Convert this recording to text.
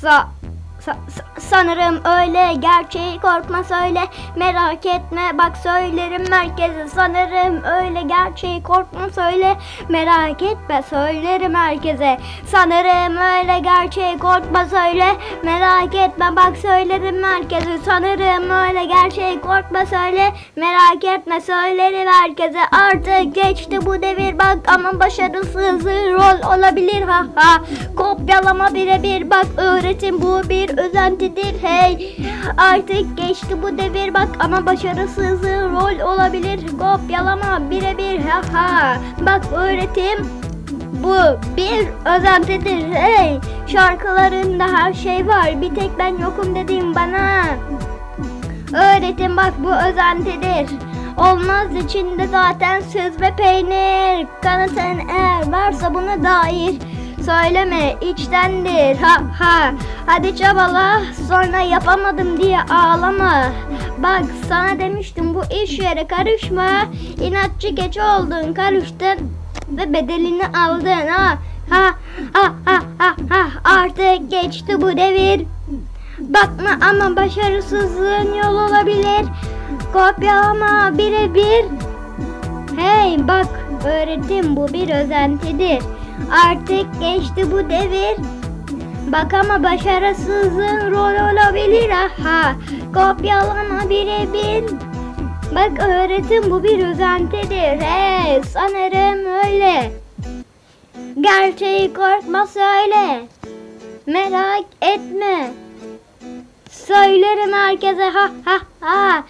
Sa, sa- sa- sanırım öyle. Gerçeği korkma söyle. Merak etme bak söylerim merkeze sanırım öyle. Gerçeği korkma söyle. Merak etme söylerim herkese. Sanırım öyle. Gerçeği korkma söyle. Merak etme bak söylerim merkeze sanırım öyle. Gerçeği korkma söyle. Merak etme söylerim herkese. Artık geçti bu devir. Bak ama başarısız rol olabilir ha ha. Kopyalama birebir. Bak öğretim bu bir özentidir hey artık geçti bu devir bak ama başarısız rol olabilir kopyalama birebir ha ha bak öğretim bu bir özentidir hey şarkılarında her şey var bir tek ben yokum dediğim bana Öğretim bak bu özentidir. Olmaz içinde zaten süz ve peynir. Kanıtın eğer varsa buna dair. Söyleme içtendir ha ha. Hadi çabala sonra yapamadım diye ağlama. Bak sana demiştim bu iş yere karışma. İnatçı geç oldun karıştın ve bedelini aldın ha. Ha ha ha ha ha artık geçti bu devir. Bakma ama başarısızlığın yol olabilir. Kopyalama birebir. Hey bak öğretim bu bir özentidir. Artık geçti bu devir. Bak ama başarısızlığın rol olabilir aha. Kopyalama birebir. Bak öğretim bu bir özentidir. Hey sanırım öyle. Gerçeği korkma söyle. Merak etme. Söylerim herkese ha ha ha.